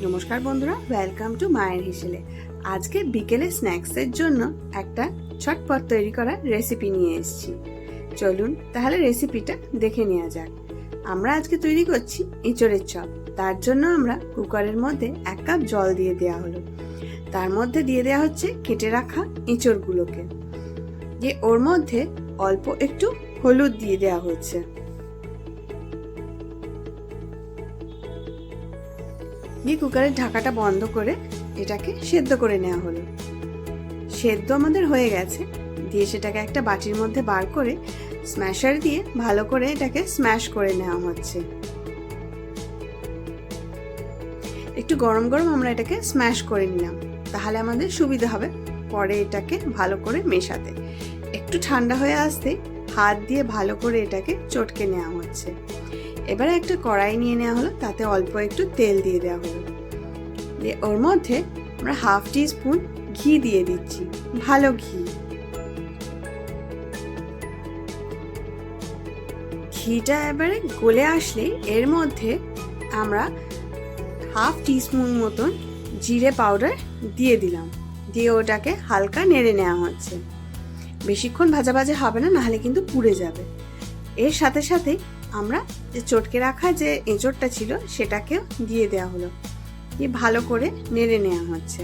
নমস্কার বন্ধুরা welcome to মায়ের হিসেলে। আজকে বিকেলে স্ন্যাক্সের জন্য একটা ছটপট তৈরি করার রেসিপি নিয়ে এসেছি। চলুন তাহলে রেসিপিটা দেখে নেওয়া যাক। আমরা আজকে তৈরি করছি এঁচড়ের চপ। তার জন্য আমরা কুকারের মধ্যে এক কাপ জল দিয়ে দেওয়া হলো। তার মধ্যে দিয়ে দেওয়া হচ্ছে কেটে রাখা এঁচড়গুলোকে। যে ওর মধ্যে অল্প একটু হলুদ দিয়ে দেওয়া হচ্ছে। দিয়ে কুকারের ঢাকাটা বন্ধ করে এটাকে সেদ্ধ করে নেওয়া হলো। সেদ্ধ আমাদের হয়ে গেছে। দিয়ে সেটাকে একটা বাটির মধ্যে বার করে স্ম্যাশার দিয়ে ভালো করে এটাকে স্ম্যাশ করে নেওয়া হচ্ছে। একটু গরম গরম আমরা এটাকে স্ম্যাশ করে নিলাম। তাহলে আমাদের সুবিধা হবে পরে এটাকে ভালো করে মেশাতে। একটু ঠান্ডা হয়ে আসতে হাত দিয়ে ভালো করে এটাকে চটকে নেওয়া হচ্ছে। এবারে একটা কড়াই নিয়ে নেওয়া হলো, তাতে অল্প একটু তেল দিয়ে দেওয়া হলো। দিয়ে ওর মধ্যে আমরা হাফ টি স্পুন ঘি দিয়ে দিচ্ছি, ভালো ঘি। ঘিটা এবারে গলে আসলে এর মধ্যে আমরা হাফ টিস্পুন মতন জিরে পাউডার দিয়ে দিলাম। দিয়ে ওটাকে হালকা নেড়ে নেওয়া হচ্ছে। বেশিক্ষণ ভাজা ভাজা হবে না, নাহলে কিন্তু পুড়ে যাবে। এর সাথে সাথে আমরা যে চটকে রাখা যে এঁচড়টা ছিল সেটাকেও দিয়ে দেওয়া হলো। দিয়ে ভালো করে নেড়ে নেওয়া হচ্ছে।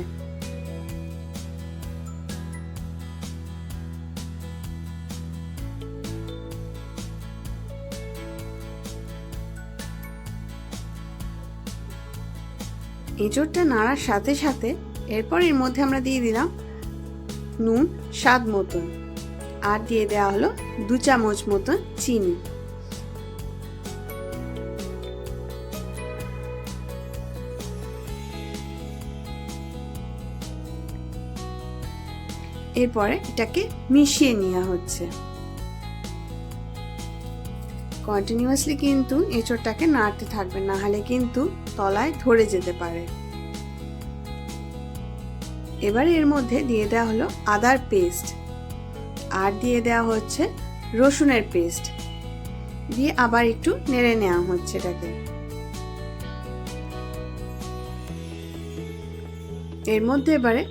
এঁচড়টা নাড়ার সাথে সাথে এরপর এর মধ্যে আমরা দিয়ে দিলাম নুন, স্বাদ মতন। আর দিয়ে দেওয়া হলো দু চামচ মতন চিনি। এরপরে এটাকে মিশিয়ে নেওয়া হচ্ছে। কন্টিনিউয়াসলি কিন্তু এঁচড়টাকে নাড়তে থাকবে, না হলে কিন্তু তলায় ধরে যেতে পারে। এবার এর মধ্যে দিয়ে দেওয়া হলো আদার পেস্ট আর দিয়ে দেওয়া হচ্ছে রসুনের পেস্ট। দিয়ে আবার একটু নেড়ে নেওয়া হচ্ছে এটাকে। এর মধ্যে এবারে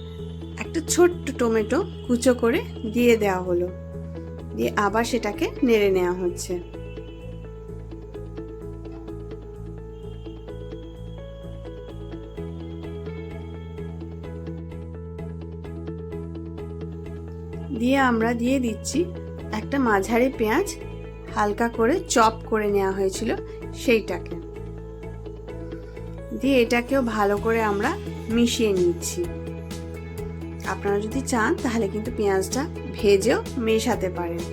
একটা ছোট্ট টমেটো কুচো করে দিয়ে দেওয়া হলো। দিয়ে আবার সেটাকে নেড়ে নেওয়া হচ্ছে। দিয়ে আমরা দিয়ে দিচ্ছি একটা মাঝারি পেঁয়াজ, হালকা করে চপ করে নেওয়া হয়েছিল সেইটাকে। দিয়ে এটাকেও ভালো করে আমরা মিশিয়ে নিচ্ছি। আপনারা যদি চান, তাহলে কিন্তু পেঁয়াজটা ভেজেও মেশাতে পারেন।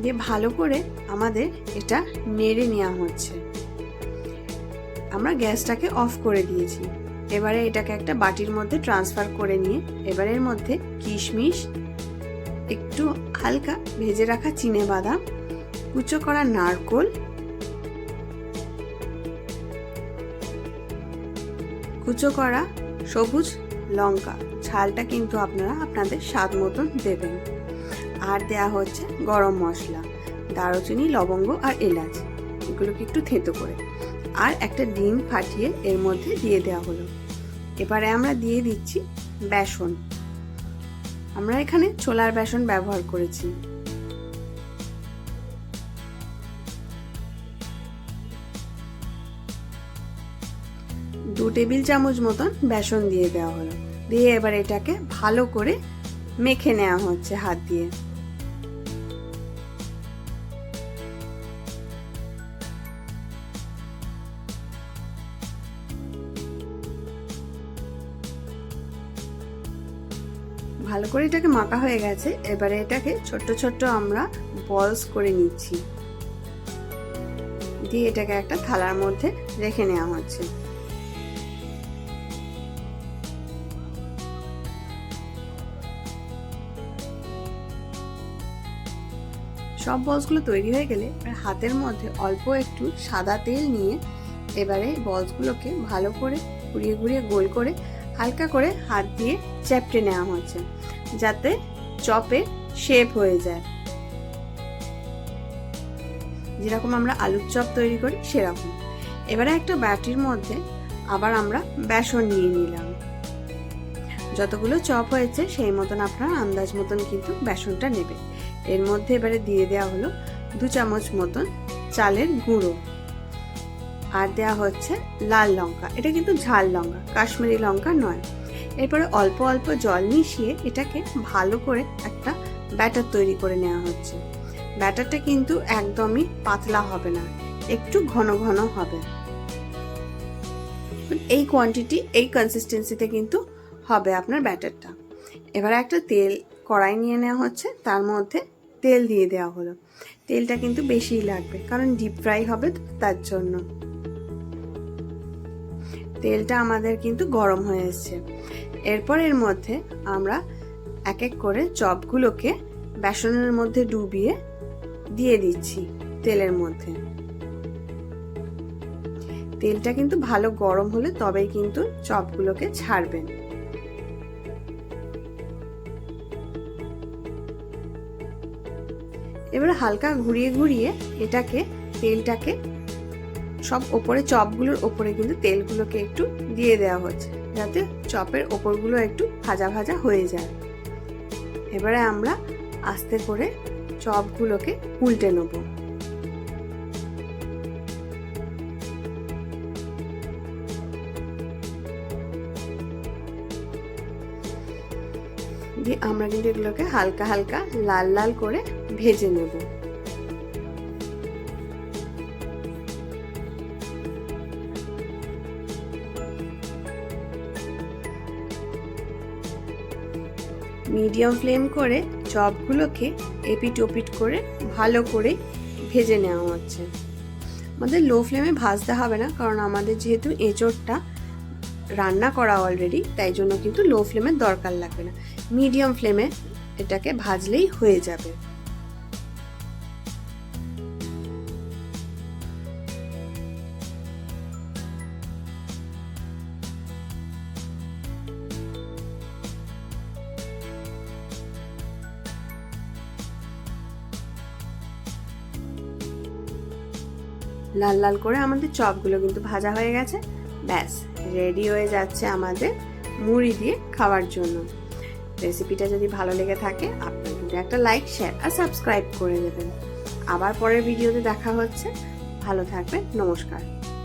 দিয়ে ভালো করে আমাদের এটা নেড়ে নেওয়া হচ্ছে। আমরা গ্যাসটাকে অফ করে দিয়েছি। এবারে এটাকে একটা বাটির মধ্যে ট্রান্সফার করে নিয়ে এবারের মধ্যে কিশমিশ, একটু হালকা ভেজে রাখা চিনে বাদাম, কুচো করা নারকোল, কুচো করা সবুজ লঙ্কা। ঝালটা কিন্তু আপনারা আপনাদের স্বাদ মতন দেবেন। আর দেয়া হচ্ছে গরম মশলা, দারুচিনি, লবঙ্গ আর এলাচ। এগুলোকে একটু থেতো করে। আর একটা ডিম ফাটিয়ে এর মধ্যে দিয়ে দেওয়া হলো। এবারে আমরা দিয়ে দিচ্ছি বেসন। আমরা এখানে ছোলার বেসন ব্যবহার করেছি। টেবিল চামচ মতন বেসন দিয়ে দেওয়া হলো। দিয়ে এবার এটাকে ভালো করে মেখে নেওয়া হচ্ছে হাত দিয়ে। ভালো করে এটাকে মাখা হয়ে গেছে। এবারে এটাকে ছোট্ট ছোট্ট আমরা বলস করে নিচ্ছি। দিয়ে এটাকে একটা থালার মধ্যে রেখে নেওয়া হচ্ছে। সব বলসগুলো তৈরি হয়ে গেলে হাতের মধ্যে অল্প একটু সাদা তেল নিয়ে এবারে বলসগুলোকে ভালো করে ঘুরিয়ে ঘুরিয়ে গোল করে হালকা করে হাত দিয়ে চ্যাপটে নেওয়া হচ্ছে, যাতে চপে শেপ হয়ে যায়। যেরকম আমরা আলুর চপ তৈরি করি, সেরকম। এবারে একটা ব্যাটির মধ্যে আবার আমরা বেসন নিয়ে নিলাম। যতগুলো চপ হয়েছে, সেই মতন আপনার আন্দাজ মতন কিন্তু বেসনটা নেবে এর মধ্যে এবারে দিয়ে দেওয়া হলো দু চামচ মতন চালের গুঁড়ো। আর দেওয়া হচ্ছে লাল লঙ্কা। এটা কিন্তু ঝাল লঙ্কা, কাশ্মীরি লঙ্কা নয়। এরপরে অল্প অল্প জল মিশিয়ে এটাকে ভালো করে একটা ব্যাটার তৈরি করে নেওয়া হচ্ছে। ব্যাটারটা কিন্তু একদমই পাতলা হবে না, একটু ঘন ঘন হবে। এই কোয়ান্টিটি এই কনসিস্টেন্সিতে কিন্তু হবে আপনার ব্যাটারটা। এবার একটা তেল কড়াই নিয়ে নেওয়া হচ্ছে, তার মধ্যে তেল দিয়ে দেওয়া হলো। তেলটা কিন্তু বেশিই লাগবে, কারণ ডিপ ফ্রাই হবে তার জন্য। তেলটা আমাদের কিন্তু গরম হয়ে এসছে। এরপর এর মধ্যে আমরা এক এক করে চপগুলোকে বেসনের মধ্যে ডুবিয়ে দিয়ে দিচ্ছি তেলের মধ্যে। তেলটা কিন্তু ভালো গরম হলে তবেই কিন্তু চপগুলোকে ছাড়বেন। এবার হালকা ঘুরিয়ে ঘুরিয়ে এটাকে, তেলটাকে সব ওপরে চপগুলোর ওপরে কিন্তু তেলগুলোকে একটু দিয়ে দেওয়া হচ্ছে, যাতে চপের ওপরগুলো একটু ভাজা ভাজা হয়ে যায়। এবারে আমরা আস্তে করে চপগুলোকে উল্টে নেব। দিয়ে আমরা কিন্তু এগুলোকে হালকা হালকা লাল লাল করে ভেজে নেব। মিডিয়াম ফ্লেম করে চপগুলোকে এপিট ওপিট করে ভালো করে ভেজে নেওয়া হচ্ছে। আমাদের লো ফ্লেমে ভাজতে হবে না, কারণ আমাদের যেহেতু এঁচড়টা রান্না করা অলরেডি তাই জন্য কিন্তু লো ফ্লেমের দরকার লাগবে না। মিডিয়াম ফ্লেমে এটাকে ভাজলেই হয়ে যাবে। লাল লাল করে আমাদের চপগুলো কিন্তু ভাজা হয়ে গেছে। ব্যাস রেডি হয়ে যাচ্ছে আমাদের মুড়ি দিয়ে খাওয়ার জন্য। রেসিপিটা যদি ভালো লেগে থাকে আপনি কিন্তু একটা লাইক শেয়ার আর সাবস্ক্রাইব করে দেবেন। আবার পরের ভিডিওতে দেখা হচ্ছে। ভালো থাকবেন, নমস্কার।